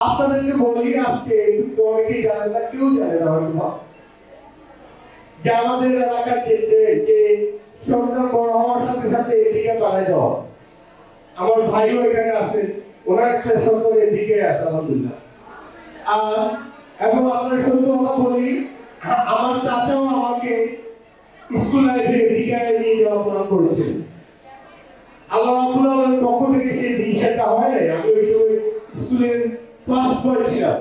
আপনাদেরকে বলি আজকে অনেকেই জানেন না, কেউ জানে না হয়তো। যে আমাদের এলাকার ক্ষেত্রে যে বড় হওয়ার সাথে সাথে এদিকে যাওয়া। আমার ভাইও এখানে আছে, ওনার একটা সন্তান এদিকে আছে, আলহামদুলিল্লাহ। আর এখন আপনার কথা বলি, আমার চাচাও আমাকে স্কুল লাইফে এদিকে নিয়ে যাওয়া প্ল্যান করেছেন আল্লাহ রাব্বুল আলামিনের পক্ষ থেকে সেই জিনিসটা হয় নাই। আমি ওই সময় স্কুলের ক্লাস বয় ছিলাম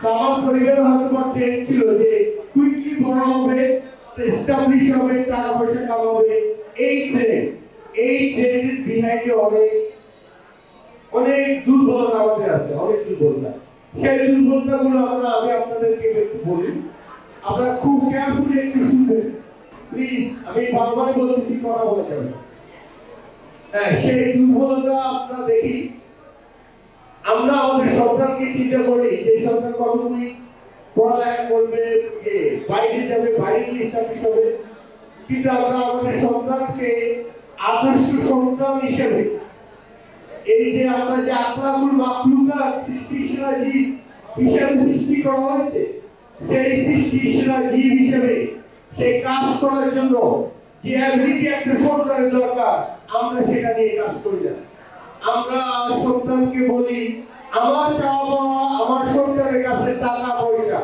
তো আমার পরিবারে হয়তো বা ট্রেন ছিল যে কুইকলি বড় হবে এস্টাবলিশ হবে, টাকা পয়সা কামাবে এই ট্রেন এই ট্রেনের বিহাইন্ডে অনেক অনেক দুর্বলতা আমাদের আছে, অনেক দুর্বলতা। সেই দুর্বলতাগুলো আমরা, আমি আপনাদেরকে একটু বলি। আপনারা খুব কেয়ারফুলি একটু শুনবেন। প্লিজ আমি বারবার বলতেছি, কথা বলে যাবেন হ্যাঁ সেই দুর্বলতা আমরা দেখি আমরা আমাদের সন্তানকে চিন্তা করি যে সন্তান কতটুকুই পড়ালেখা করবে বাইরে যাবে, বাইরে গিয়ে স্টাবলিশ হবে, কিন্তু আমরা আমাদের সন্তানকে আদর্শ সন্তান হিসেবে এই যে আমরা যে আকলাকুল মাকলুকা সৃষ্টিশীলা জীব হিসেবে সৃষ্টি করা হয়েছে, সেই সৃষ্টিশীলা জীব হিসেবে সেই কাজ করার জন্য যে অ্যাবিলিটি একটা সন্তানের দরকার, আমরা সেটা নিয়ে কাজ করি না আমরা সন্তানকে বলি, আমার চাওয়া আমার সন্তানের কাছে টাকা পয়সা।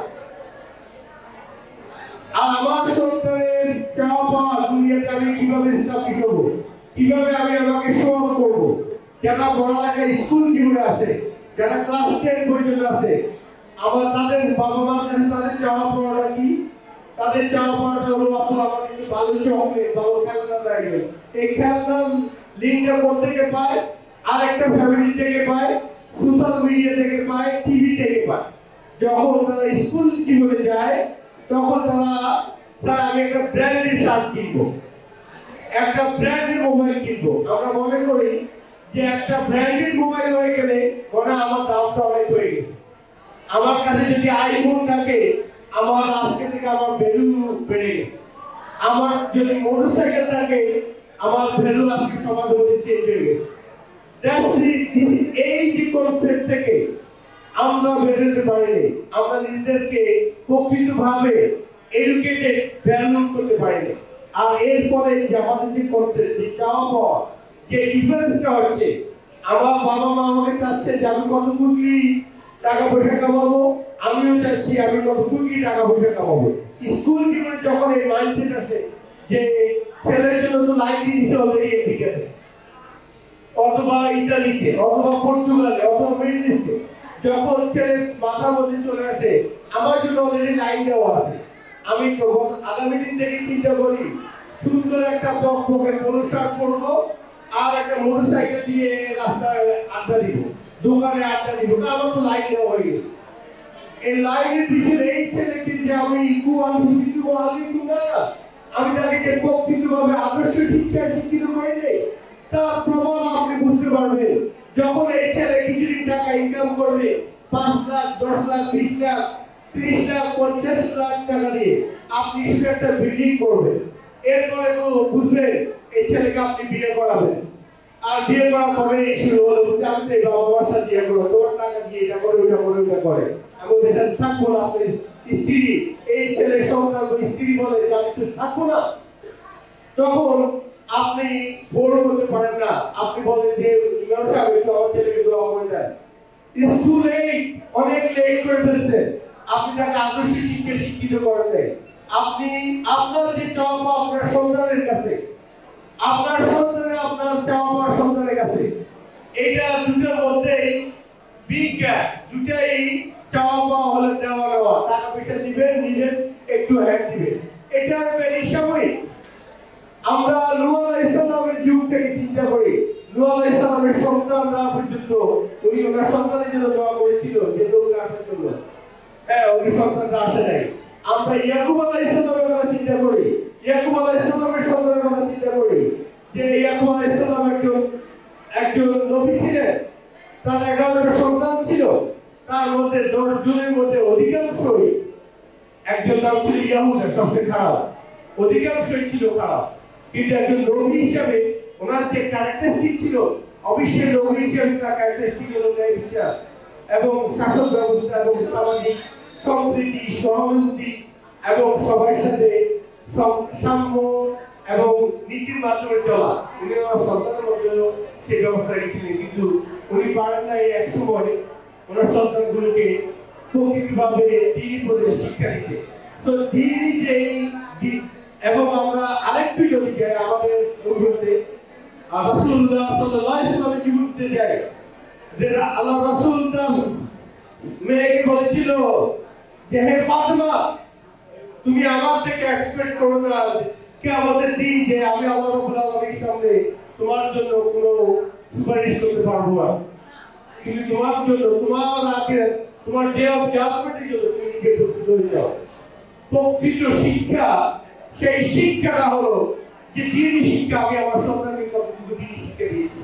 আর আমার সন্তানের চাওয়া দুনিয়াতে আমি কীভাবে স্টাবলিশ হব? কীভাবে আমি আমাকে শো করব? যারা পড়ালেখা স্কুল জীবনে আছে, যারা ক্লাস টেন পর্যন্ত আছে, আমার তাদের বাবা মার কাছে তাদের চাওয়া পাওয়াটা কি? তাদের চাওয়া পাওয়াটা হলো আপু আমার একটু ভালো চকলেট ভালো খেলনা লাগবে এই খেলনা লিঙ্কটা কোথা থেকে পায়? আর একটা ফ্যামিলি থেকে পায় সোশ্যাল মিডিয়া থেকে পায় টিভি থেকে পায়। যখন তারা স্কুল জীবনে যায়, তখন তারা স্যার আমি একটা ব্র্যান্ডের শার্ট কিনবো। একটা ব্র্যান্ডের মোবাইল কিনবো। আমরা মনে করি যে একটা ব্র্যান্ডেড মোবাইল হয়ে গেলে মনে আমার দামটা অনেক হয়ে গেছে। আমার কাছে যদি আইফোন থাকে, আমার আজকে থেকে আমার ভ্যালু বেড়ে গেছে। আমার যদি মোটরসাইকেল থাকে, আমার ভ্যালু আজকে সমাজ মধ্যে চেঞ্জ হয়ে গেছে। এই যে কনসেপ্ট থেকে আমরা বেরোতে পারিনি। আমরা নিজেদেরকে প্রকৃতভাবে এডুকেটেড ভ্যালু করতে পারিনি। আর এর ফলে যে আমাদের যে কনসেপ্ট যে চাওয়া পাওয়া যে ডিফারেন্সটা হচ্ছে, আমার বাবা মা আমাকে চাচ্ছে যে আমি কত টাকা পয়সা কামাবো, আমিও চাচ্ছি আমি কত টাকা পয়সা কামাবো। স্কুল জীবনে যখন এই মাইন্ডসেট আসে, যে ছেলের জন্য তো লাইন দিয়ে অলরেডি আমেরিকাতে অথবা ইতালিতে, অথবা পর্তুগালে, অথবা মিডল ইস্টে, যখন ছেলে মাথার মধ্যে চলে আসে, আমার জন্য অলরেডি লাইন দেওয়া আছে। আমি তখন আগামী দিন থেকে চিন্তা করি, সুন্দর একটা পক পকেট পলো শার্ট আর একটা মোটরসাইকেল দিয়ে রাস্তায় আড্ডা দিব, দোকানে আড্ডা দিব আমার তো লাইন দেওয়া হয়ে গেছে। এই লাইনের পিছনে এই ছেলেকে যে আমি ইকুয়াল বুঝিত আলি না আমি তাকে যে প্রকৃতভাবে আদর্শ শিক্ষায় শিক্ষিত করে দেই তার প্রমাণ আপনি বুঝতে পারবেন। যখন এই ছেলে কিছুদিন টাকা ইনকাম করবে, পাঁচ লাখ, দশ লাখ, বিশ লাখ, ত্রিশ লাখ, পঞ্চাশ লাখ টাকা দিয়ে আপনি একটা বিল্ডিং করবেন। এরপরে বুঝবেন, এই ছেলেকে আপনি বিয়ে করাবেন। আর বিয়ে করার পরে এই শুরু হলো বাবা মার সাথে বিয়ে করো, তোমার টাকা দিয়ে এটা করে ওটা করে ওটা করে। আমি সাথে থাকব না আপনার স্ত্রী। এই ছেলের সন্তান স্ত্রী বলে যে আমি তো থাকব না? তখন আপনি বড় হতে পারেন না। আপনি বলেন যে ইমাম সাহেব, একটু আমার ছেলেকে দোয়া করে দেন। ইটস টু লেট অনেক লেট করে ফেলছে। আপনি তাকে আদর্শ শিক্ষা শিক্ষিত নাই। আপনি, আপনার যে চাওয়া আপনার সন্তানের কাছে, আপনার সন্তানের আপনার চাওয়া সন্তানের কাছে, এটা দুটোর বিগ গ্যাপ দুটাই চাওয়া পাওয়া হলে দেওয়া নেওয়া টাকা পয়সা দিবেন, নিবেন, একটু হ্যাক দিবেন। এটা বেরি সাময়িক আমরা নূহ আলাইহিস সালামের যুগ থেকে চিন্তা করি। নূহ আলাইহিস সালামের সন্তানরা পর্যন্ত উনি ওনার সন্তানের জন্য দোয়া করেছিল, যে লোকরা আসার জন্য। হ্যাঁ উনি সন্তানরা আসে নাই। আমরা ইয়াকুব আলাইহিস সালামের কথা চিন্তা করি। ইয়াকুব আলাইহিস সালামের সন্তানের কথা চিন্তা করি। যে ইয়াকুব আলাইহিস সালাম একজন একজন নবী ছিলেন। তার এগারোটা সন্তান ছিল। তার মধ্যে দশ জনের মধ্যে অধিকাংশই একজন নাম ছিল ইয়াহুদা, সবচেয়ে খারাপ। অধিকাংশই ছিল খারাপ। কিন্তু একজন নবী হিসাবে ওনার যে ক্যারেক্টারিস্টিক ছিল, অবশ্যই নবী হিসাবে তার ক্যারেক্টারিস্টিক হলো ন্যায় বিচার এবং শাসন ব্যবস্থা এবং সামাজিক সম্প্রীতি, সহানুভূতি এবং সবার সাথে সাম্য এবং নীতির মাধ্যমে চলা। উনি আমার সন্তানের মধ্যেও সেই ব্যবস্থা রেখেছিলেন কিন্তু উনি পারেন না এই এক সময় ওনার সন্তানগুলোকে প্রকৃতিভাবে পড়ে শিক্ষা দিতে তো দিনই যে এবং আমরা আরেকটু যদি যাই আমাদের অভিজ্ঞতে। রাসূলুল্লাহ সাল্লাল্লাহু আলাইহি ওয়াসাল্লামের জীবনীতে যায় যে আল্লাহ রাসূল মেয়েকে বলেছিল যে, হে তুমি আমার থেকে এক্সপেক্ট করো না কে আমাদের দিন যে আমি আল্লাহ আলামিনের সামনে তোমার জন্য কোনো সুপারিশ করতে পারব না। তুমি তোমার জন্য, তোমার আগে তোমার ডে অফ জাজমেন্টের জন্য তুমি নিজে প্রস্তুত হয়ে যাও। প্রকৃত শিক্ষা সেই শিক্ষাটা হলো যে দিনই শিক্ষা আমি আমার সন্তানকে দিনই শিক্ষা দিয়েছি।